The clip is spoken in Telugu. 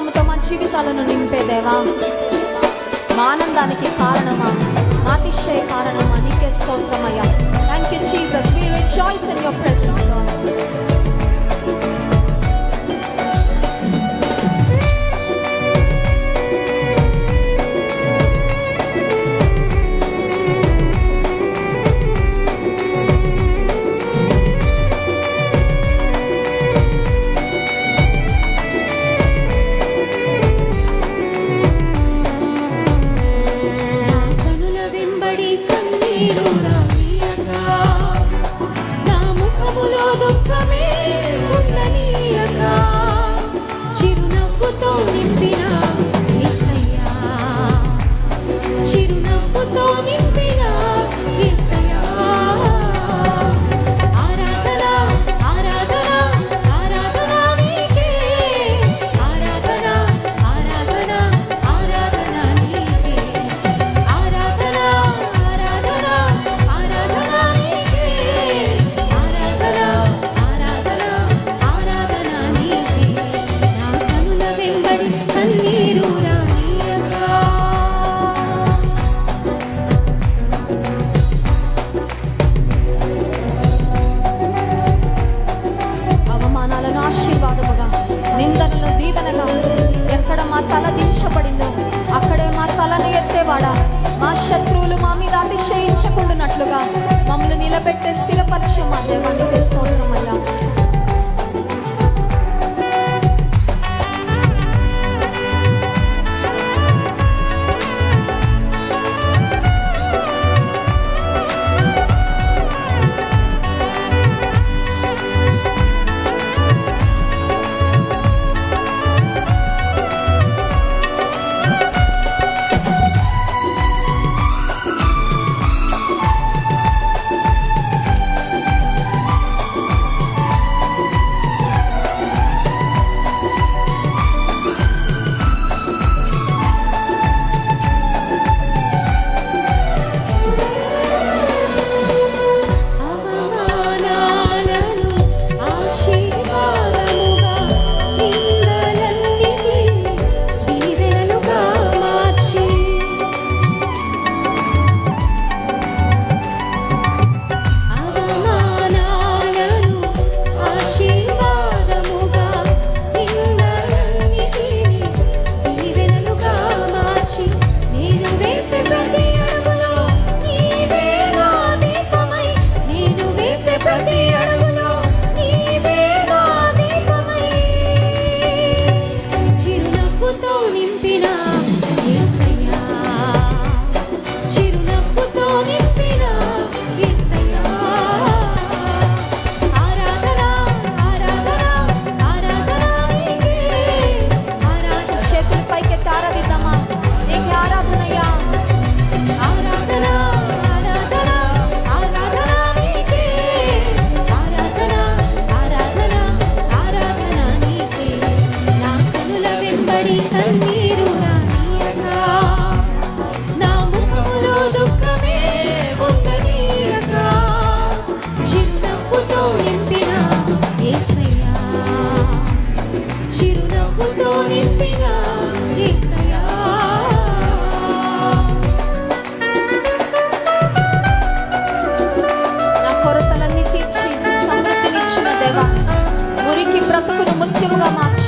సంతోషంతో మా జీవితాలను నింపేదేవా మా ఆనందానికి కారణమా? మాతిశయ కారణమా? నీకే స్తోత్రమయ్యా. Thank you Jesus we rejoice in your presence God நம்பினான் Cuma.